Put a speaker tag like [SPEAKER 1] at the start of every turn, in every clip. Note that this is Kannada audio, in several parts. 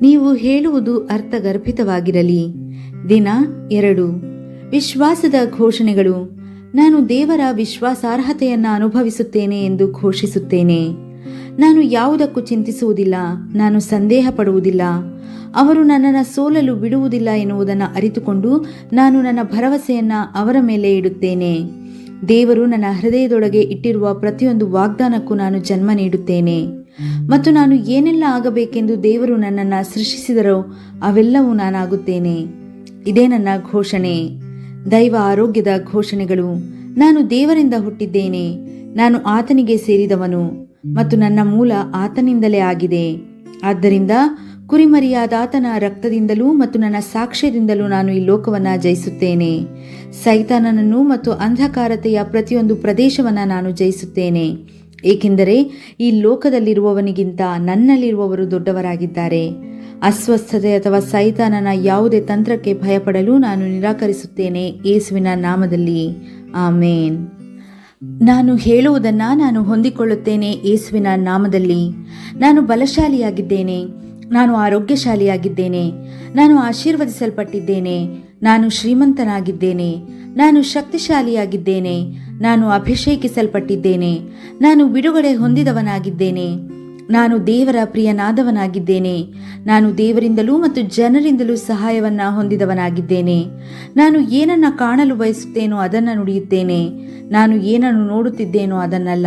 [SPEAKER 1] ನೀವು ಹೇಳುವುದು ಅರ್ಥಗರ್ಭಿತವಾಗಿರಲಿ. ದಿನ ಎರಡು. ವಿಶ್ವಾಸದ ಘೋಷಣೆಗಳು. ನಾನು ದೇವರ ವಿಶ್ವಾಸಾರ್ಹತೆಯನ್ನು ಅನುಭವಿಸುತ್ತೇನೆ ಎಂದು ಘೋಷಿಸುತ್ತೇನೆ. ನಾನು ಯಾವುದಕ್ಕೂ ಚಿಂತಿಸುವುದಿಲ್ಲ, ನಾನು ಸಂದೇಹ ಪಡುವುದಿಲ್ಲ ಅವರು ನನ್ನನ್ನು ಸೋಲಲು ಬಿಡುವುದಿಲ್ಲ ಎನ್ನುವುದನ್ನು ಅರಿತುಕೊಂಡು ನಾನು ನನ್ನ ಭರವಸೆಯನ್ನು ಅವರ ಮೇಲೆ ಇಡುತ್ತೇನೆ. ದೇವರು ನನ್ನ ಹೃದಯದೊಳಗೆ ಇಟ್ಟಿರುವ ಪ್ರತಿಯೊಂದು ವಾಗ್ದಾನಕ್ಕೂ ನಾನು ಜನ್ಮ ನೀಡುತ್ತೇನೆ. ಮತ್ತು ನಾನು ಏನೆಲ್ಲ ಆಗಬೇಕೆಂದು ದೇವರು ನನ್ನನ್ನು ಸೃಷ್ಟಿಸಿದರೋ ಅವೆಲ್ಲವೂ ನಾನಾಗುತ್ತೇನೆ. ಇದೇ ನನ್ನ ಘೋಷಣೆ. ದೈವ ಆರೋಗ್ಯದ ಘೋಷಣೆಗಳು. ನಾನು ದೇವರಿಂದ ಹುಟ್ಟಿದ್ದೇನೆ. ನಾನು ಆತನಿಗೆ ಸೇರಿದವನು ಮತ್ತು ನನ್ನ ಮೂಲ ಆತನಿಂದಲೇ ಆಗಿದೆ. ಆದ್ದರಿಂದ ಕುರಿಮರಿಯಾದಾತನ ರಕ್ತದಿಂದಲೂ ಮತ್ತು ನನ್ನ ಸಾಕ್ಷ್ಯದಿಂದಲೂ ನಾನು ಈ ಲೋಕವನ್ನು ಜಯಿಸುತ್ತೇನೆ. ಸೈತಾನನನ್ನು ಮತ್ತು ಅಂಧಕಾರತೆಯ ಪ್ರತಿಯೊಂದು ಪ್ರದೇಶವನ್ನು ನಾನು ಜಯಿಸುತ್ತೇನೆ. ಏಕೆಂದರೆ ಈ ಲೋಕದಲ್ಲಿರುವವನಿಗಿಂತ ನನ್ನಲ್ಲಿರುವವರು ದೊಡ್ಡವರಾಗಿದ್ದಾರೆ. ಅಸ್ವಸ್ಥತೆ ಅಥವಾ ಸೈತಾನನ ಯಾವುದೇ ತಂತ್ರಕ್ಕೆ ಭಯಪಡಲು ನಾನು ನಿರಾಕರಿಸುತ್ತೇನೆ ಯೇಸುವಿನ ನಾಮದಲ್ಲಿ. ಆಮೇನ್. ನಾನು ಹೇಳುವುದನ್ನು ನಾನು ಹೊಂದಿಕೊಳ್ಳುತ್ತೇನೆ ಯೇಸುವಿನ ನಾಮದಲ್ಲಿ. ನಾನು ಬಲಶಾಲಿಯಾಗಿದ್ದೇನೆ. ನಾನು ಆರೋಗ್ಯಶಾಲಿಯಾಗಿದ್ದೇನೆ. ನಾನು ಆಶೀರ್ವದಿಸಲ್ಪಟ್ಟಿದ್ದೇನೆ. ನಾನು ಶ್ರೀಮಂತನಾಗಿದ್ದೇನೆ. ನಾನು ಶಕ್ತಿಶಾಲಿಯಾಗಿದ್ದೇನೆ. ನಾನು ಅಭಿಷೇಕಿಸಲ್ಪಟ್ಟಿದ್ದೇನೆ. ನಾನು ಬಿಡುಗಡೆ ಹೊಂದಿದವನಾಗಿದ್ದೇನೆ. ನಾನು ದೇವರ ಪ್ರಿಯನಾದವನಾಗಿದ್ದೇನೆ. ನಾನು ದೇವರಿಂದಲೂ ಮತ್ತು ಜನರಿಂದಲೂ ಸಹಾಯವನ್ನ ಹೊಂದಿದವನಾಗಿದ್ದೇನೆ. ನಾನು ಏನನ್ನ ಕಾಣಲು ಬಯಸುತ್ತೇನೋ ಅದನ್ನು ನುಡಿಯುತ್ತೇನೆ. ನಾನು ಏನನ್ನು ನೋಡುತ್ತಿದ್ದೇನೋ ಅದನ್ನಲ್ಲ.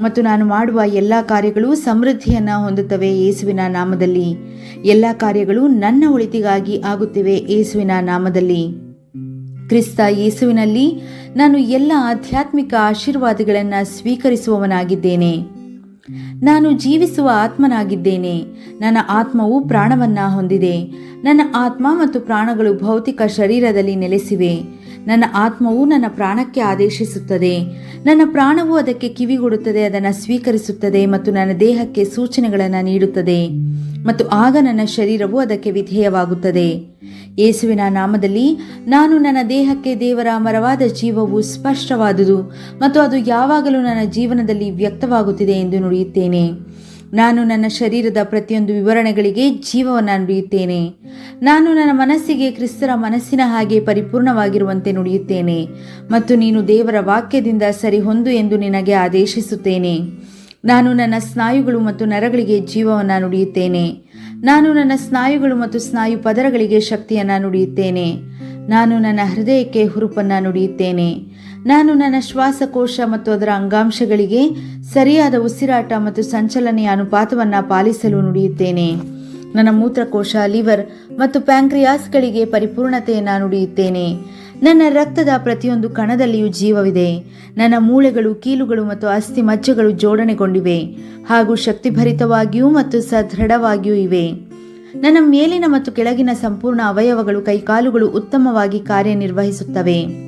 [SPEAKER 1] ಮತ್ತು ನಾನು ಮಾಡುವ ಎಲ್ಲ ಕಾರ್ಯಗಳು ಸಮೃದ್ಧಿಯನ್ನು ಹೊಂದುತ್ತವೆ ಯೇಸುವಿನ ನಾಮದಲ್ಲಿ. ಎಲ್ಲ ಕಾರ್ಯಗಳು ನನ್ನ ಒಳಿತಿಗಾಗಿ ಆಗುತ್ತಿವೆ ಯೇಸುವಿನ ನಾಮದಲ್ಲಿ. ಕ್ರಿಸ್ತ ಯೇಸುವಿನಲ್ಲಿ ನಾನು ಎಲ್ಲ ಆಧ್ಯಾತ್ಮಿಕ ಆಶೀರ್ವಾದಗಳನ್ನು ಸ್ವೀಕರಿಸುವವನಾಗಿದ್ದೇನೆ. ನಾನು ಜೀವಿಸುವ ಆತ್ಮನಾಗಿದ್ದೇನೆ. ನನ್ನ ಆತ್ಮವು ಪ್ರಾಣವನ್ನು ಹೊಂದಿದೆ. ನನ್ನ ಆತ್ಮ ಮತ್ತು ಪ್ರಾಣಗಳು ಭೌತಿಕ ಶರೀರದಲ್ಲಿ ನೆಲೆಸಿವೆ. ನನ್ನ ಆತ್ಮವು ನನ್ನ ಪ್ರಾಣಕ್ಕೆ ಆದೇಶಿಸುತ್ತದೆ. ನನ್ನ ಪ್ರಾಣವು ಅದಕ್ಕೆ ಕಿವಿಗೊಡುತ್ತದೆ ಅದನ್ನು ಸ್ವೀಕರಿಸುತ್ತದೆ ಮತ್ತು ನನ್ನ ದೇಹಕ್ಕೆ ಸೂಚನೆಗಳನ್ನು ನೀಡುತ್ತದೆ. ಮತ್ತು ಆಗ ನನ್ನ ಶರೀರವು ಅದಕ್ಕೆ ವಿಧೇಯವಾಗುತ್ತದೆ. ಯೇಸುವಿನ ನಾಮದಲ್ಲಿ ನಾನು ನನ್ನ ದೇಹಕ್ಕೆ ದೇವರ ಅಮರವಾದ ಜೀವವು ಸ್ಪಷ್ಟವಾದುದು ಮತ್ತು ಅದು ಯಾವಾಗಲೂ ನನ್ನ ಜೀವನದಲ್ಲಿ ವ್ಯಕ್ತವಾಗುತ್ತಿದೆ ಎಂದು ನುಡಿಯುತ್ತೇನೆ. ನಾನು ನನ್ನ ಶರೀರದ ಪ್ರತಿಯೊಂದು ವಿವರಣೆಗಳಿಗೆ ಜೀವವನ್ನು ನುಡಿಯುತ್ತೇನೆ ನಾನು ನನ್ನ ಮನಸ್ಸಿಗೆ ಕ್ರಿಸ್ತರ ಮನಸ್ಸಿನ ಹಾಗೆ ಪರಿಪೂರ್ಣವಾಗಿರುವಂತೆ ನುಡಿಯುತ್ತೇನೆ ಮತ್ತು ನೀನು ದೇವರ ವಾಕ್ಯದಿಂದ ಸರಿಹೊಂದು ಎಂದು ನಿನಗೆ ಆದೇಶಿಸುತ್ತೇನೆ. ನಾನು ನನ್ನ ಸ್ನಾಯುಗಳು ಮತ್ತು ನರಗಳಿಗೆ ಜೀವವನ್ನು ನುಡಿಯುತ್ತೇನೆ. ನಾನು ನನ್ನ ಸ್ನಾಯುಗಳು ಮತ್ತು ಸ್ನಾಯು ಪದರಗಳಿಗೆ ಶಕ್ತಿಯನ್ನು ನುಡಿಯುತ್ತೇನೆ. ನಾನು ನನ್ನ ಹೃದಯಕ್ಕೆ ಹುರುಪನ್ನು ನುಡಿಯುತ್ತೇನೆ. ನಾನು ನನ್ನ ಶ್ವಾಸಕೋಶ ಮತ್ತು ಅದರ ಅಂಗಾಂಶಗಳಿಗೆ ಸರಿಯಾದ ಉಸಿರಾಟ ಮತ್ತು ಸಂಚಲನೆಯ ಅನುಪಾತವನ್ನು ಪಾಲಿಸಲು ನುಡಿಯುತ್ತೇನೆ. ನನ್ನ ಮೂತ್ರಕೋಶ, ಲಿವರ್ ಮತ್ತು ಪ್ಯಾಂಕ್ರಿಯಾಸ್ಗಳಿಗೆ ಪರಿಪೂರ್ಣತೆಯನ್ನು ನುಡಿಯುತ್ತೇನೆ. ನನ್ನ ರಕ್ತದ ಪ್ರತಿಯೊಂದು ಕಣದಲ್ಲಿಯೂ ಜೀವವಿದೆ. ನನ್ನ ಮೂಳೆಗಳು, ಕೀಲುಗಳು ಮತ್ತು ಅಸ್ಥಿ ಮಜ್ಜೆಗಳು ಜೋಡಣೆಗೊಂಡಿವೆ. ಹಾಗೂ ಶಕ್ತಿಭರಿತವಾಗಿಯೂ ಮತ್ತು ಸದೃಢವಾಗಿಯೂ ಇವೆ. ನನ್ನ ಮೇಲಿನ ಮತ್ತು ಕೆಳಗಿನ ಸಂಪೂರ್ಣ ಅವಯವಗಳು ಕೈಕಾಲುಗಳು ಉತ್ತಮವಾಗಿ ಕಾರ್ಯನಿರ್ವಹಿಸುತ್ತವೆ.